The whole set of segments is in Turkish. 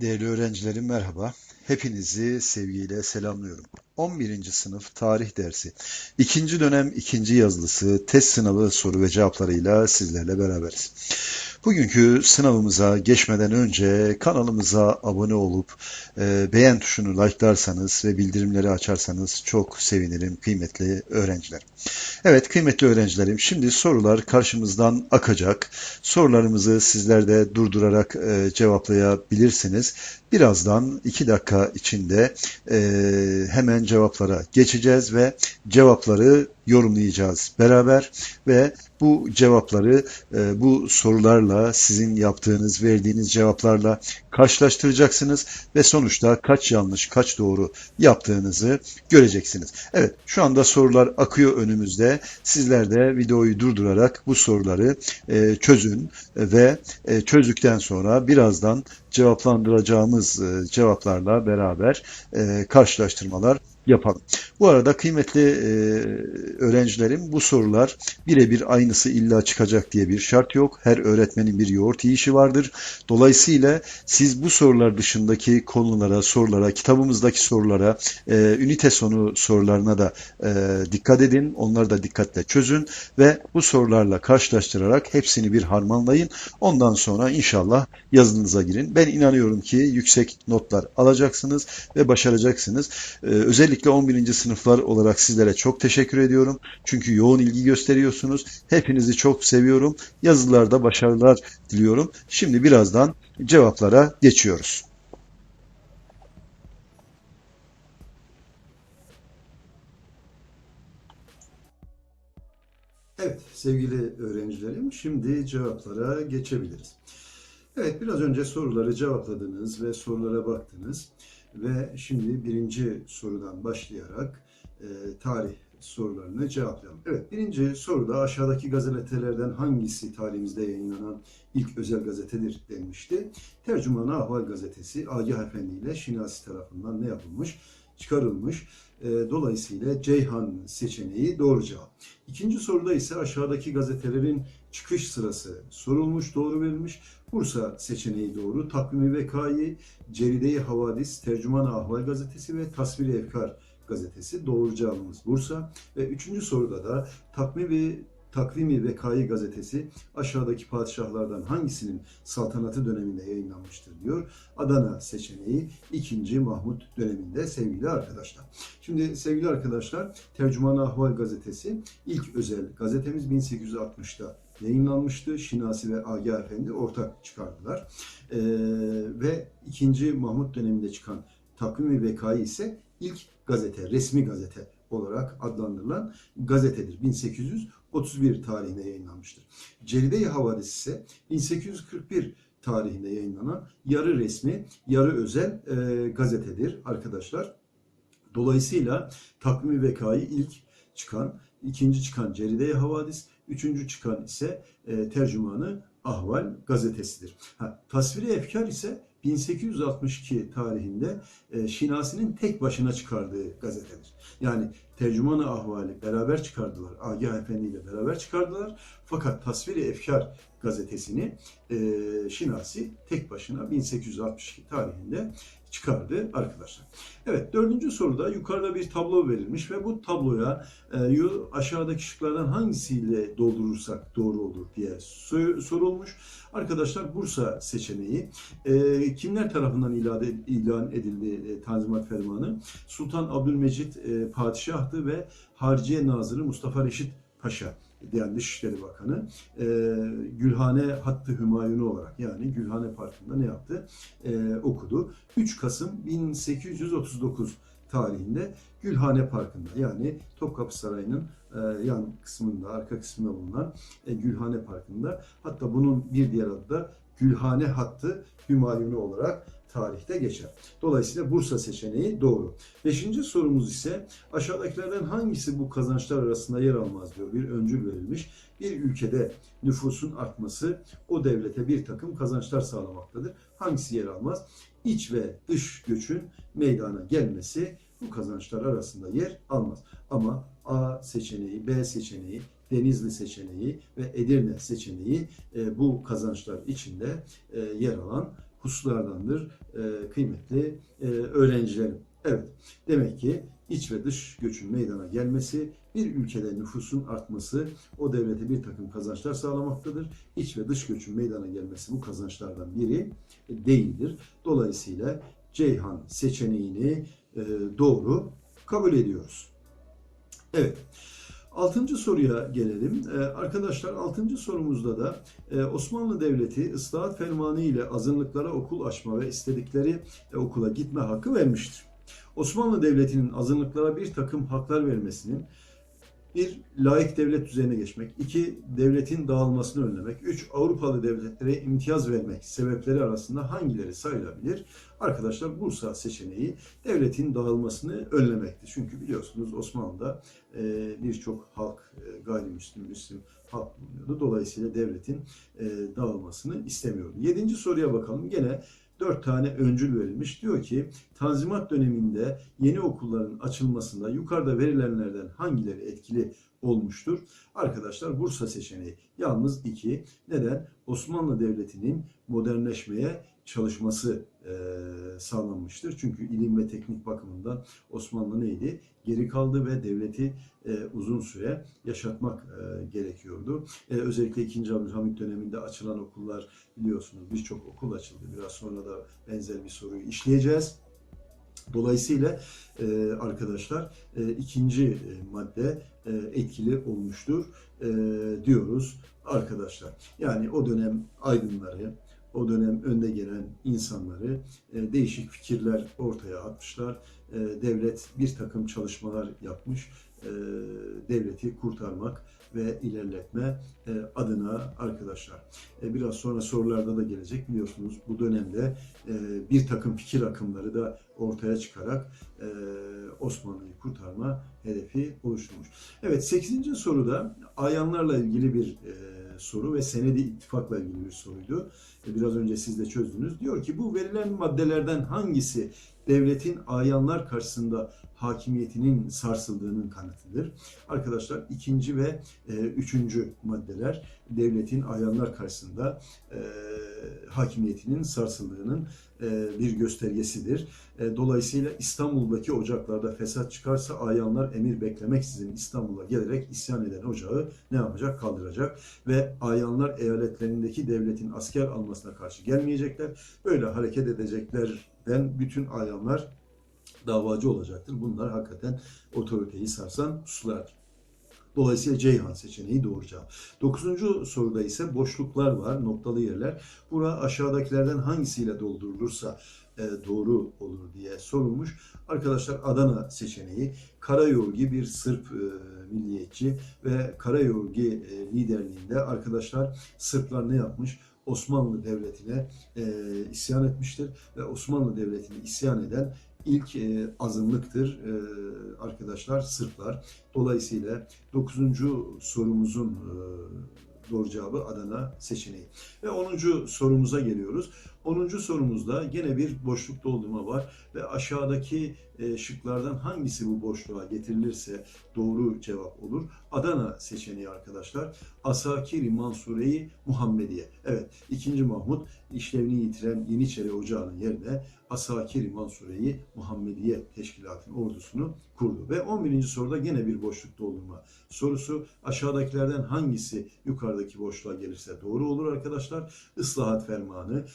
Değerli öğrencilerim merhaba. Hepinizi sevgiyle selamlıyorum. 11. sınıf tarih dersi. ikinci dönem ikinci yazılısı test sınavı soru ve cevaplarıyla sizlerle beraberiz. Bugünkü sınavımıza geçmeden önce kanalımıza abone olup e, beğen tuşunu like'larsanız ve bildirimleri açarsanız çok sevinirim kıymetli öğrenciler. Evet kıymetli öğrencilerim şimdi sorular karşımızdan akacak. Sorularımızı sizler de durdurarak e, cevaplayabilirsiniz. Birazdan iki dakika içinde e, hemen cevaplara geçeceğiz ve cevapları yorumlayacağız beraber ve bu cevapları e, bu sorularla sizin yaptığınız, verdiğiniz cevaplarla karşılaştıracaksınız ve sonuçta kaç yanlış, kaç doğru yaptığınızı göreceksiniz. Evet, şu anda sorular akıyor önümüzde. Sizler de videoyu durdurarak bu soruları e, çözün ve e, çözdükten sonra birazdan cevaplandıracağımız e, cevaplarla beraber e, karşılaştırmalar yapalım. Bu arada kıymetli e, öğrencilerim bu sorular birebir aynısı illa çıkacak diye bir şart yok. Her öğretmenin bir yoğurt yiyişi vardır. Dolayısıyla siz bu sorular dışındaki konulara, sorulara, kitabımızdaki sorulara, e, ünite sonu sorularına da e, dikkat edin. Onları da dikkatle çözün ve bu sorularla karşılaştırarak hepsini bir harmanlayın. Ondan sonra inşallah yazınıza girin. Ben inanıyorum ki yüksek notlar alacaksınız ve başaracaksınız. Ee, özellikle 11. sınıflar olarak sizlere çok teşekkür ediyorum. Çünkü yoğun ilgi gösteriyorsunuz. Hepinizi çok seviyorum. Yazılarda başarılar diliyorum. Şimdi birazdan cevaplara geçiyoruz. Evet sevgili öğrencilerim şimdi cevaplara geçebiliriz. Evet biraz önce soruları cevapladınız ve sorulara baktınız ve şimdi birinci sorudan başlayarak e, tarih sorularını cevaplayalım. Evet birinci soruda aşağıdaki gazetelerden hangisi tarihimizde yayınlanan ilk özel gazetedir denmişti. Tercüman Ahval gazetesi Agah Efendi ile Şinasi tarafından ne yapılmış? Çıkarılmış. E, dolayısıyla Ceyhan seçeneği doğru cevap. İkinci soruda ise aşağıdaki gazetelerin çıkış sırası sorulmuş, doğru verilmiş. Bursa seçeneği doğru. Takvimi Vekai, Ceride-i Havadis, Tercüman Ahval gazetesi ve Tasvir-i Efkar gazetesi. Doğru cevabımız Bursa. Ve üçüncü soruda da Takvimi ve Takvimi Vekai gazetesi aşağıdaki padişahlardan hangisinin saltanatı döneminde yayınlanmıştır diyor. Adana seçeneği 2. Mahmut döneminde sevgili arkadaşlar. Şimdi sevgili arkadaşlar Tercüman Ahval gazetesi ilk özel gazetemiz 1860'da yayınlanmıştı. Şinasi ve Agah Efendi ortak çıkardılar. Ee, ve 2. Mahmut döneminde çıkan Takvimi Vekai ise ilk gazete, resmi gazete olarak adlandırılan gazetedir. 1831 tarihinde yayınlanmıştır. Ceride-i Havadis ise 1841 tarihinde yayınlanan yarı resmi, yarı özel e, gazetedir arkadaşlar. Dolayısıyla Takvimi Vekai ilk çıkan, ikinci çıkan Ceride-i Havadis, üçüncü çıkan ise e, tercümanı Ahval gazetesidir. Ha, tasviri efkar ise 1862 tarihinde e, Şinasi'nin tek başına çıkardığı gazetedir. Yani tercümanı ahvali beraber çıkardılar. Agah Efendi ile beraber çıkardılar. Fakat Tasviri Efkar gazetesini e, Şinasi tek başına 1862 tarihinde çıkardı arkadaşlar. Evet dördüncü soruda yukarıda bir tablo verilmiş ve bu tabloya e, aşağıdaki şıklardan hangisiyle doldurursak doğru olur diye sorulmuş. Arkadaşlar Bursa seçeneği e, kimler tarafından ilan, edildi e, Tanzimat Fermanı? Sultan Abdülmecit e, padişahtı ve Harciye Nazırı Mustafa Reşit Paşa diyen Dışişleri Bakanı e, Gülhane Hattı Hümayunu olarak yani Gülhane Parkı'nda ne yaptı? E, okudu. 3 Kasım 1839 tarihinde Gülhane Parkı'nda yani Topkapı Sarayı'nın e, yan kısmında, arka kısmında bulunan e, Gülhane Parkı'nda hatta bunun bir diğer adı da Gülhane Hattı Hümayunu olarak tarihte geçer. Dolayısıyla Bursa seçeneği doğru. Beşinci sorumuz ise aşağıdakilerden hangisi bu kazançlar arasında yer almaz diyor. Bir öncül verilmiş. Bir ülkede nüfusun artması o devlete bir takım kazançlar sağlamaktadır. Hangisi yer almaz? İç ve dış göçün meydana gelmesi bu kazançlar arasında yer almaz. Ama A seçeneği, B seçeneği, Denizli seçeneği ve Edirne seçeneği e, bu kazançlar içinde e, yer alan hususlardandır e, kıymetli e, öğrencilerim. Evet, demek ki iç ve dış göçün meydana gelmesi, bir ülkede nüfusun artması o devlete bir takım kazançlar sağlamaktadır. İç ve dış göçün meydana gelmesi bu kazançlardan biri değildir. Dolayısıyla Ceyhan seçeneğini e, doğru kabul ediyoruz. Evet. Altıncı soruya gelelim. Ee, arkadaşlar altıncı sorumuzda da e, Osmanlı Devleti ıslahat fermanı ile azınlıklara okul açma ve istedikleri e, okula gitme hakkı vermiştir. Osmanlı Devleti'nin azınlıklara bir takım haklar vermesinin bir, layık devlet düzeyine geçmek. iki devletin dağılmasını önlemek. Üç, Avrupalı devletlere imtiyaz vermek sebepleri arasında hangileri sayılabilir? Arkadaşlar Bursa seçeneği devletin dağılmasını önlemekti. Çünkü biliyorsunuz Osmanlı'da e, birçok halk, e, gayrimüslim, müslim halk bulunuyordu. Dolayısıyla devletin e, dağılmasını istemiyordu. Yedinci soruya bakalım. Gene dört tane öncül verilmiş. Diyor ki Tanzimat döneminde yeni okulların açılmasında yukarıda verilenlerden hangileri etkili olmuştur? Arkadaşlar Bursa seçeneği yalnız iki. Neden? Osmanlı Devleti'nin modernleşmeye çalışması e, sağlanmıştır. Çünkü ilim ve teknik bakımından Osmanlı neydi? Geri kaldı ve devleti e, uzun süre yaşatmak e, gerekiyordu. E, özellikle 2. Abdülhamit döneminde açılan okullar biliyorsunuz birçok okul açıldı. Biraz sonra da benzer bir soruyu işleyeceğiz. Dolayısıyla e, arkadaşlar e, ikinci e, madde e, etkili olmuştur e, diyoruz arkadaşlar. Yani o dönem aydınları, o dönem önde gelen insanları e, değişik fikirler ortaya atmışlar. E, devlet bir takım çalışmalar yapmış. E, devleti kurtarmak ve ilerletme e, adına arkadaşlar. E, biraz sonra sorularda da gelecek biliyorsunuz bu dönemde e, bir takım fikir akımları da ortaya çıkarak Osmanlı'yı kurtarma hedefi oluşturmuş. Evet 8. soruda ayanlarla ilgili bir soru ve senedi ittifakla ilgili bir soruydu. Biraz önce siz de çözdünüz. Diyor ki bu verilen maddelerden hangisi devletin ayanlar karşısında hakimiyetinin sarsıldığının kanıtıdır. Arkadaşlar ikinci ve e, üçüncü maddeler devletin ayanlar karşısında e, hakimiyetinin sarsıldığının e, bir göstergesidir. E, dolayısıyla İstanbul'daki ocaklarda fesat çıkarsa ayanlar emir beklemeksizin İstanbul'a gelerek isyan eden ocağı ne yapacak? Kaldıracak ve ayanlar eyaletlerindeki devletin asker almasına karşı gelmeyecekler. Böyle hareket edeceklerden bütün ayanlar davacı olacaktır. Bunlar hakikaten otoriteyi sarsan hususlardır. Dolayısıyla Ceyhan seçeneği doğru cevap. Dokuzuncu soruda ise boşluklar var, noktalı yerler. Bura aşağıdakilerden hangisiyle doldurulursa e, doğru olur diye sorulmuş. Arkadaşlar Adana seçeneği Karayorgi bir Sırp e, milliyetçi ve Karayorgi e, liderliğinde arkadaşlar Sırplar ne yapmış? Osmanlı Devleti'ne e, isyan etmiştir ve Osmanlı Devleti'ne isyan eden ilk e, azınlıktır e, arkadaşlar Sırplar. Dolayısıyla 9. sorumuzun e, doğru cevabı Adana seçeneği. Ve 10. sorumuza geliyoruz. 10. sorumuzda gene bir boşluk doldurma var ve aşağıdaki e, şıklardan hangisi bu boşluğa getirilirse doğru cevap olur. Adana seçeneği arkadaşlar. Asakiri Mansureyi Muhammediye. Evet 2. Mahmut işlevini yitiren Yeniçeri Ocağı'nın yerine Asakiri Mansureyi Muhammediye Teşkilatı'nın ordusunu kurdu. Ve 11. soruda gene bir boşluk doldurma sorusu. Aşağıdakilerden hangisi yukarıdaki boşluğa gelirse doğru olur arkadaşlar. Islahat Fermanı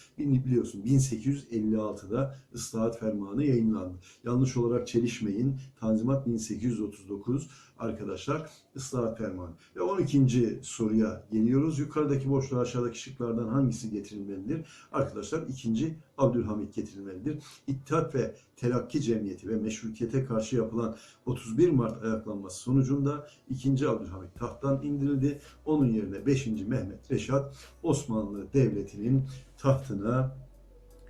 biliyorsun 1856'da ıslahat fermanı yayınlandı. Yanlış olarak çelişmeyin. Tanzimat 1839 arkadaşlar ıslahat fermanı. Ve 12. soruya geliyoruz. Yukarıdaki boşluğa aşağıdaki şıklardan hangisi getirilmelidir? Arkadaşlar ikinci Abdülhamit getirilmelidir. İttihat ve Telakki Cemiyeti ve meşrutiyete karşı yapılan 31 Mart ayaklanması sonucunda 2. Abdülhamit tahttan indirildi. Onun yerine 5. Mehmet Reşat Osmanlı Devleti'nin tahtına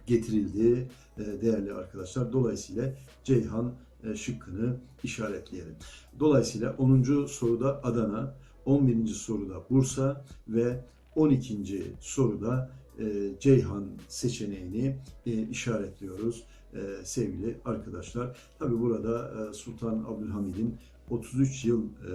getirildi e, değerli arkadaşlar. Dolayısıyla Ceyhan e, şıkkını işaretleyelim. Dolayısıyla 10. soruda Adana, 11. soruda Bursa ve 12. soruda Ceyhan seçeneğini işaretliyoruz sevgili arkadaşlar. Tabi burada Sultan Abdülhamid'in 33 yıl e,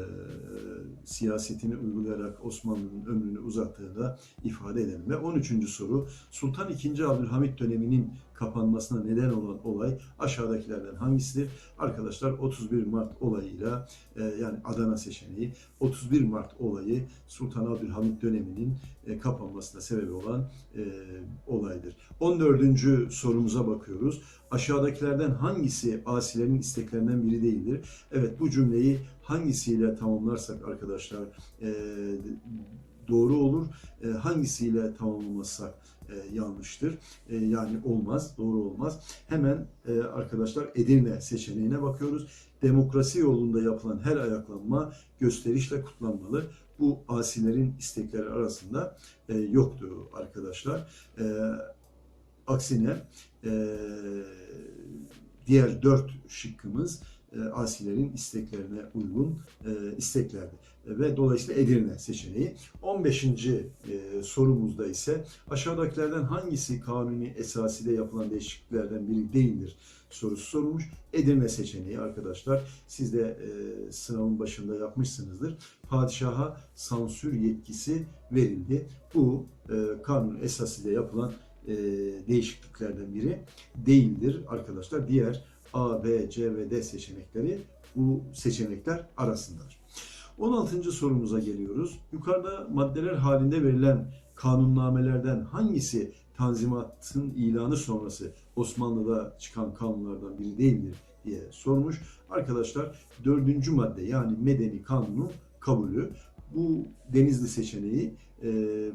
siyasetini uygulayarak Osmanlı'nın ömrünü uzattığını da ifade edelim. Ve 13. soru Sultan II. Abdülhamit döneminin kapanmasına neden olan olay aşağıdakilerden hangisidir? Arkadaşlar 31 Mart olayıyla e, yani Adana seçeneği 31 Mart olayı Sultan Abdülhamit döneminin e, kapanmasına sebep olan e, olaydır. 14. sorumuza bakıyoruz. Aşağıdakilerden hangisi asilerin isteklerinden biri değildir? Evet bu cümleyi hangisiyle tamamlarsak arkadaşlar e, doğru olur. E, hangisiyle tamamlamazsak e, yanlıştır. E, yani olmaz, doğru olmaz. Hemen e, arkadaşlar Edirne seçeneğine bakıyoruz. Demokrasi yolunda yapılan her ayaklanma gösterişle kutlanmalı. Bu asilerin istekleri arasında e, yoktu arkadaşlar. E, aksine e, diğer dört şıkkımız e, asilerin isteklerine uygun e, isteklerdi. Ve dolayısıyla Edirne seçeneği. 15. E, sorumuzda ise aşağıdakilerden hangisi kanuni esaside yapılan değişikliklerden biri değildir sorusu sorulmuş. Edirne seçeneği arkadaşlar siz de e, sınavın başında yapmışsınızdır. Padişaha sansür yetkisi verildi. Bu e, kanun esasıyla yapılan e, değişikliklerden biri değildir arkadaşlar. Diğer A, B, C ve D seçenekleri bu seçenekler arasındadır. 16. sorumuza geliyoruz. Yukarıda maddeler halinde verilen kanunnamelerden hangisi Tanzimat'ın ilanı sonrası Osmanlı'da çıkan kanunlardan biri değildir diye sormuş. Arkadaşlar dördüncü madde yani medeni kanunun kabulü. Bu Denizli seçeneği e,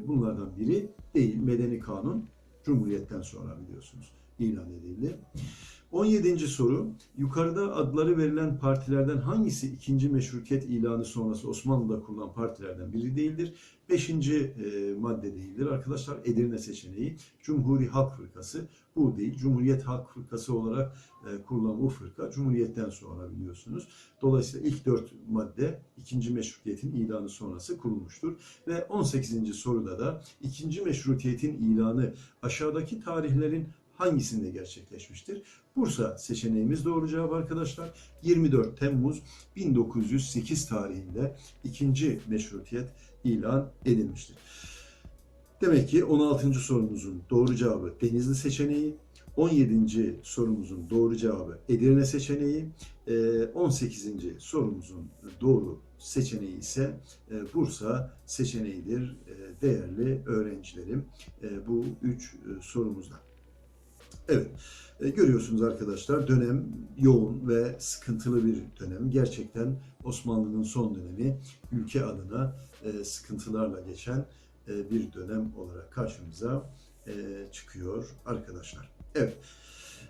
bunlardan biri değil. Medeni kanun Cumhuriyet'ten sonra biliyorsunuz ilan edildi. 17. soru. Yukarıda adları verilen partilerden hangisi ikinci meşrutiyet ilanı sonrası Osmanlı'da kurulan partilerden biri değildir? Beşinci e, madde değildir. Arkadaşlar Edirne seçeneği Cumhuri Halk Fırkası bu değil. Cumhuriyet Halk Fırkası olarak e, kurulan bu fırka Cumhuriyet'ten sonra biliyorsunuz. Dolayısıyla ilk dört madde ikinci meşrutiyetin ilanı sonrası kurulmuştur. Ve 18. soruda da ikinci meşrutiyetin ilanı aşağıdaki tarihlerin hangisinde gerçekleşmiştir? Bursa seçeneğimiz doğru cevap arkadaşlar. 24 Temmuz 1908 tarihinde ikinci meşrutiyet ilan edilmiştir. Demek ki 16. sorumuzun doğru cevabı Denizli seçeneği, 17. sorumuzun doğru cevabı Edirne seçeneği, 18. sorumuzun doğru seçeneği ise e, Bursa seçeneğidir e, değerli öğrencilerim e, bu üç sorumuzda. Evet, e, görüyorsunuz arkadaşlar dönem yoğun ve sıkıntılı bir dönem. Gerçekten Osmanlı'nın son dönemi ülke adına e, sıkıntılarla geçen e, bir dönem olarak karşımıza çıkıyor arkadaşlar. Evet.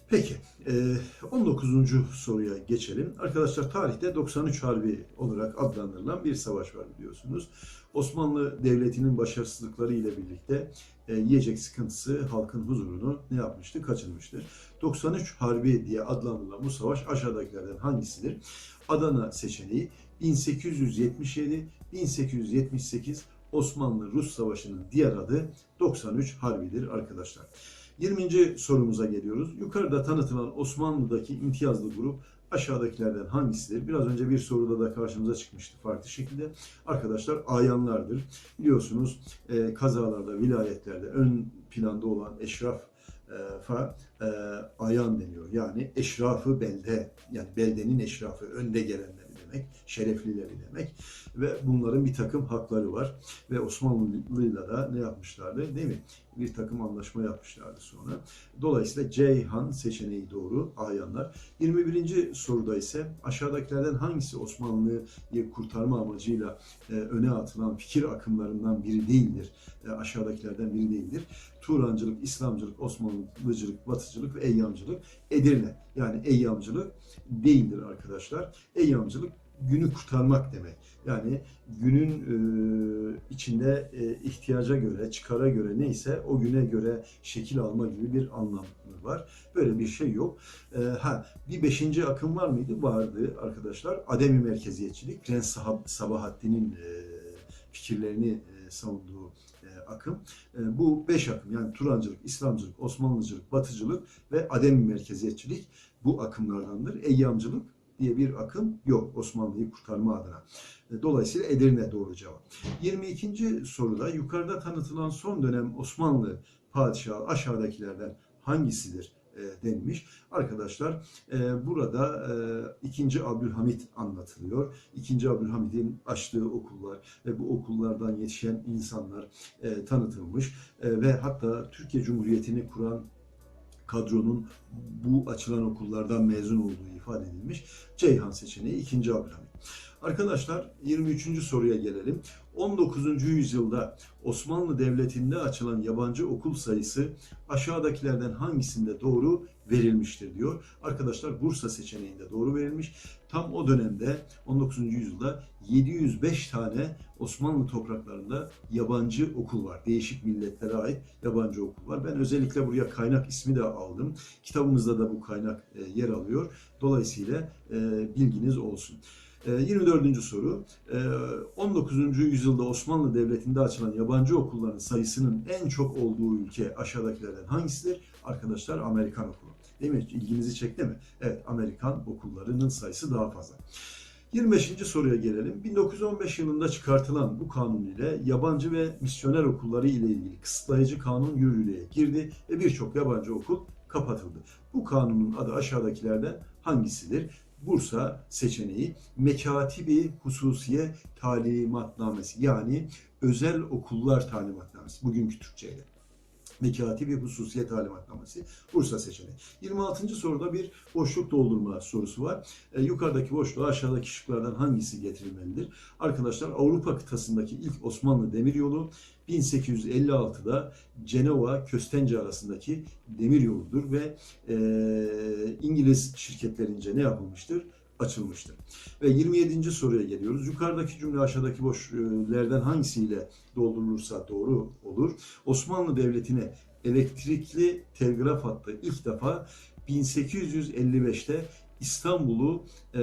Peki, e, 19. soruya geçelim. Arkadaşlar tarihte 93 Harbi olarak adlandırılan bir savaş var biliyorsunuz. Osmanlı Devleti'nin başarısızlıkları ile birlikte e, yiyecek sıkıntısı halkın huzurunu ne yapmıştı? Kaçırmıştır. 93 Harbi diye adlandırılan bu savaş aşağıdakilerden hangisidir? Adana seçeneği 1877-1878 Osmanlı-Rus Savaşı'nın diğer adı 93 Harbi'dir arkadaşlar. 20. sorumuza geliyoruz. Yukarıda tanıtılan Osmanlı'daki imtiyazlı grup aşağıdakilerden hangisidir? Biraz önce bir soruda da karşımıza çıkmıştı farklı şekilde. Arkadaşlar ayanlardır. Biliyorsunuz e, kazalarda, vilayetlerde ön planda olan eşraf fa e, ayan deniyor. Yani eşrafı belde, yani beldenin eşrafı, önde gelenleri demek, şereflileri demek ve bunların bir takım hakları var ve Osmanlı'yla da ne yapmışlardı değil mi? Bir takım anlaşma yapmışlardı sonra. Dolayısıyla Ceyhan seçeneği doğru ayanlar. 21. soruda ise aşağıdakilerden hangisi Osmanlı'yı kurtarma amacıyla e, öne atılan fikir akımlarından biri değildir? E, aşağıdakilerden biri değildir. Turancılık, İslamcılık, Osmanlıcılık, Batıcılık ve Eyyamcılık. Edirne yani Eyyamcılık değildir arkadaşlar. Eyyamcılık günü kurtarmak demek. Yani günün e, içinde e, ihtiyaca göre, çıkara göre neyse o güne göre şekil alma gibi bir anlamı var. Böyle bir şey yok. E, ha bir beşinci akım var mıydı? Vardı arkadaşlar. Ademi merkeziyetçilik. Prens Sabahattin'in e, fikirlerini e, savunduğu e, akım. E, bu beş akım yani Turancılık, İslamcılık, Osmanlıcılık, Batıcılık ve Ademi merkeziyetçilik bu akımlardandır. Eyyamcılık diye bir akım yok Osmanlı'yı kurtarma adına. E, Dolayısıyla Edirne doğru cevap. 22. soruda yukarıda tanıtılan son dönem Osmanlı padişahı aşağıdakilerden hangisidir e, denilmiş. Arkadaşlar e, burada 2. Abdülhamit anlatılıyor. 2. Abdülhamit'in açtığı okullar ve bu okullardan yetişen insanlar tanıtılmış ve hatta Türkiye Cumhuriyeti'ni kuran kadronun bu açılan okullardan mezun olduğu ifade edilmiş. Ceyhan seçeneği 2. Abdülhamit. Arkadaşlar 23. soruya gelelim. 19. yüzyılda Osmanlı Devleti'nde açılan yabancı okul sayısı aşağıdakilerden hangisinde doğru verilmiştir diyor. Arkadaşlar Bursa seçeneğinde doğru verilmiş. Tam o dönemde 19. yüzyılda 705 tane Osmanlı topraklarında yabancı okul var. Değişik milletlere ait yabancı okul var. Ben özellikle buraya kaynak ismi de aldım. Kitabımızda da bu kaynak e, yer alıyor. Dolayısıyla e, bilginiz olsun. E, 24. soru. E, 19. yüzyılda Osmanlı Devleti'nde açılan yabancı okulların sayısının en çok olduğu ülke aşağıdakilerden hangisidir? Arkadaşlar Amerikan okulu. Değil mi? İlginizi çekti mi? Evet, Amerikan okullarının sayısı daha fazla. 25. soruya gelelim. 1915 yılında çıkartılan bu kanun ile yabancı ve misyoner okulları ile ilgili kısıtlayıcı kanun yürürlüğe girdi ve birçok yabancı okul kapatıldı. Bu kanunun adı aşağıdakilerden hangisidir? Bursa seçeneği Mekatibi Hususiye Talimatnamesi yani özel okullar talimatnamesi bugünkü Türkçeyle. Mekatibi Hususiye Talimatnamesi Bursa seçeneği. 26. soruda bir boşluk doldurma sorusu var. E, yukarıdaki boşluğa aşağıdaki şıklardan hangisi getirilmelidir? Arkadaşlar Avrupa kıtasındaki ilk Osmanlı demiryolu 1856'da Cenova Köstence arasındaki demiryoludur ve e, İngiliz şirketlerince ne yapılmıştır? açılmıştır. Ve 27. soruya geliyoruz. Yukarıdaki cümle aşağıdaki boşlerden hangisiyle doldurulursa doğru olur. Osmanlı Devleti'ne elektrikli telgraf hattı ilk defa 1855'te İstanbul'u e,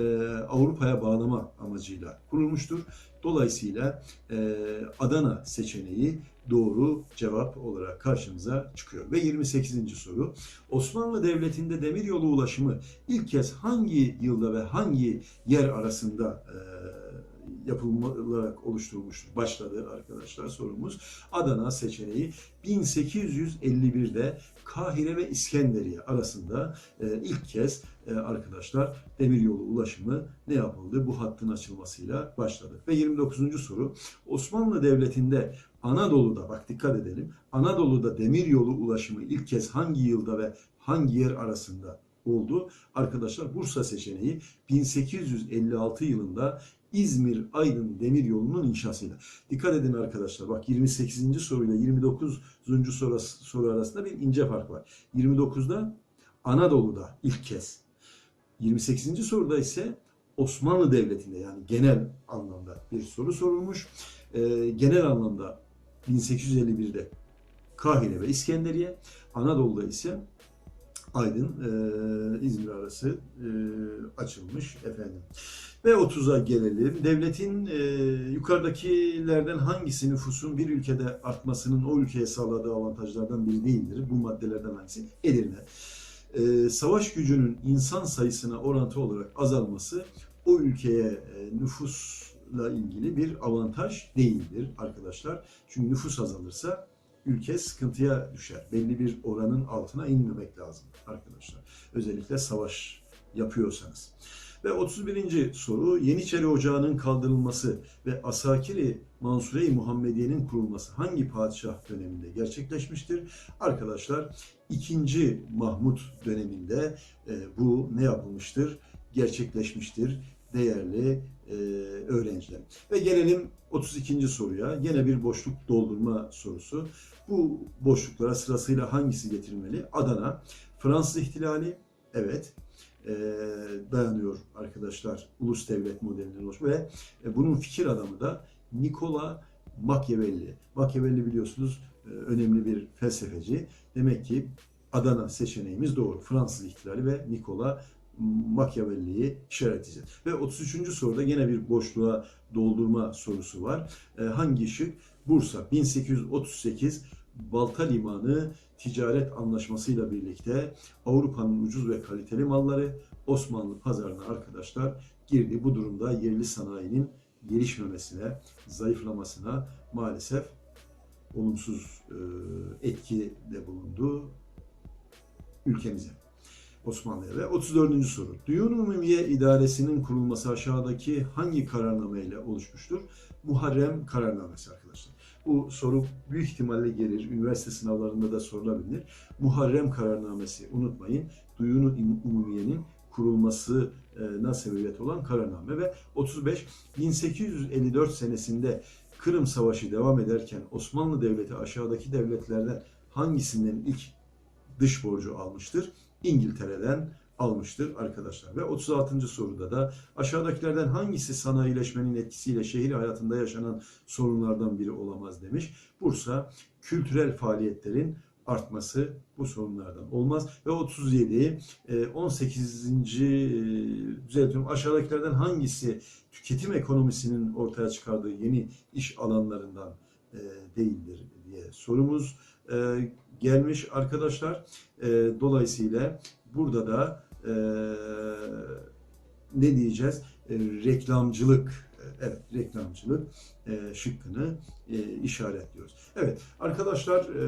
Avrupa'ya bağlama amacıyla kurulmuştur. Dolayısıyla e, Adana seçeneği doğru cevap olarak karşımıza çıkıyor. Ve 28. soru. Osmanlı Devleti'nde demiryolu ulaşımı ilk kez hangi yılda ve hangi yer arasında e, yapılarak oluşturulmuştur? Başladı arkadaşlar sorumuz. Adana seçeneği 1851'de Kahire ve İskenderiye arasında e, ilk kez e, arkadaşlar demiryolu ulaşımı ne yapıldı? Bu hattın açılmasıyla başladı. Ve 29. soru Osmanlı Devleti'nde Anadolu'da bak dikkat edelim. Anadolu'da demiryolu ulaşımı ilk kez hangi yılda ve hangi yer arasında oldu? Arkadaşlar Bursa seçeneği 1856 yılında İzmir Aydın Demiryolu'nun inşasıyla. Dikkat edin arkadaşlar. Bak 28. soruyla 29. soru, arasında bir ince fark var. 29'da Anadolu'da ilk kez. 28. soruda ise Osmanlı Devleti'nde yani genel anlamda bir soru sorulmuş. Ee, genel anlamda 1851'de Kahire ve İskenderiye, Anadolu'da ise Aydın, e, İzmir arası e, açılmış efendim. Ve 30'a gelelim. Devletin e, yukarıdakilerden hangisi nüfusun bir ülkede artmasının o ülkeye sağladığı avantajlardan biri değildir? Bu maddelerden hangisi? Edirne. E, savaş gücünün insan sayısına orantı olarak azalması o ülkeye e, nüfusla ilgili bir avantaj değildir arkadaşlar. Çünkü nüfus azalırsa ülke sıkıntıya düşer. Belli bir oranın altına inmemek lazım arkadaşlar. Özellikle savaş yapıyorsanız. Ve 31. soru Yeniçeri Ocağı'nın kaldırılması ve Asakiri Mansure-i Muhammediye'nin kurulması hangi padişah döneminde gerçekleşmiştir? Arkadaşlar 2. Mahmut döneminde e, bu ne yapılmıştır? Gerçekleşmiştir değerli e, öğrenciler. Ve gelelim 32. soruya. Yine bir boşluk doldurma sorusu. Bu boşluklara sırasıyla hangisi getirilmeli? Adana, Fransız ihtilali, evet e, dayanıyor arkadaşlar ulus devlet modelinden oluşuyor ve e, bunun fikir adamı da Nikola Machiavelli. Machiavelli biliyorsunuz e, önemli bir felsefeci. Demek ki Adana seçeneğimiz doğru. Fransız ihtilali ve Nikola Machiavelli'yi işaretleyeceğiz. Ve 33. soruda yine bir boşluğa doldurma sorusu var. E, hangi şık? Bursa 1838 Balta Limanı ticaret anlaşmasıyla birlikte Avrupa'nın ucuz ve kaliteli malları Osmanlı pazarına arkadaşlar girdi. Bu durumda yerli sanayinin gelişmemesine, zayıflamasına maalesef olumsuz e, etki de bulundu ülkemize. Osmanlı'ya ve 34. soru. Duyun Umumiye İdaresi'nin kurulması aşağıdaki hangi kararnameyle oluşmuştur? Muharrem kararnamesi arkadaşlar. Bu soru büyük ihtimalle gelir. Üniversite sınavlarında da sorulabilir. Muharrem kararnamesi unutmayın. Duyun Umumiye'nin kurulmasına sebebiyet olan kararname ve 35 1854 senesinde Kırım Savaşı devam ederken Osmanlı Devleti aşağıdaki devletlerden hangisinden ilk dış borcu almıştır? İngiltere'den almıştır arkadaşlar. Ve 36. soruda da aşağıdakilerden hangisi sanayileşmenin etkisiyle şehir hayatında yaşanan sorunlardan biri olamaz demiş. Bursa kültürel faaliyetlerin artması bu sorunlardan olmaz. Ve 37, e, 18. e, düzeltiyorum aşağıdakilerden hangisi tüketim ekonomisinin ortaya çıkardığı yeni iş alanlarından e, değildir diye sorumuz e, gelmiş arkadaşlar. E, dolayısıyla burada da e, ne diyeceğiz? E, reklamcılık, e, evet reklamcılık e, şıkkını e, işaretliyoruz. Evet arkadaşlar e,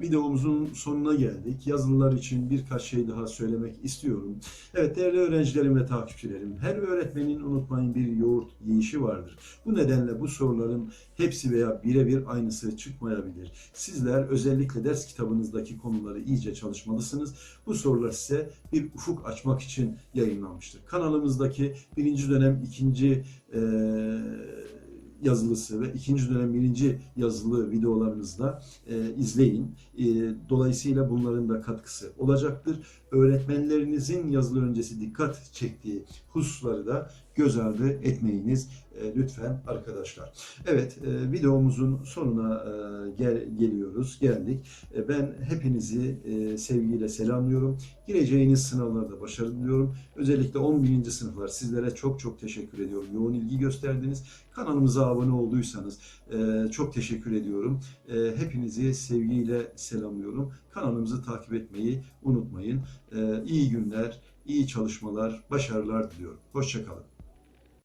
videomuzun sonuna geldik. Yazılılar için birkaç şey daha söylemek istiyorum. Evet değerli öğrencilerim ve takipçilerim, her öğretmenin unutmayın bir yoğurt yiyişi vardır. Bu nedenle bu soruların hepsi veya birebir aynısı çıkmayabilir. Sizler özellikle ders kitabınızdaki konuları iyice çalışmalısınız. Bu sorular size bir ufuk açmak için yayınlanmıştır. Kanalımızdaki birinci dönem ikinci eee yazılısı ve ikinci dönem birinci yazılı videolarımızda e, izleyin. E, dolayısıyla bunların da katkısı olacaktır. Öğretmenlerinizin yazılı öncesi dikkat çektiği hususları da göz ardı etmeyiniz e, lütfen arkadaşlar. Evet e, videomuzun sonuna e, gel, geliyoruz, geldik. E, ben hepinizi e, sevgiyle selamlıyorum. Gireceğiniz sınavlarda başarı diliyorum. Özellikle 11. sınıflar sizlere çok çok teşekkür ediyorum. Yoğun ilgi gösterdiniz. Kanalımıza abone olduysanız e, çok teşekkür ediyorum. E, hepinizi sevgiyle selamlıyorum. Kanalımızı takip etmeyi unutmayın. E, iyi günler, iyi çalışmalar, başarılar diliyorum. Hoşçakalın.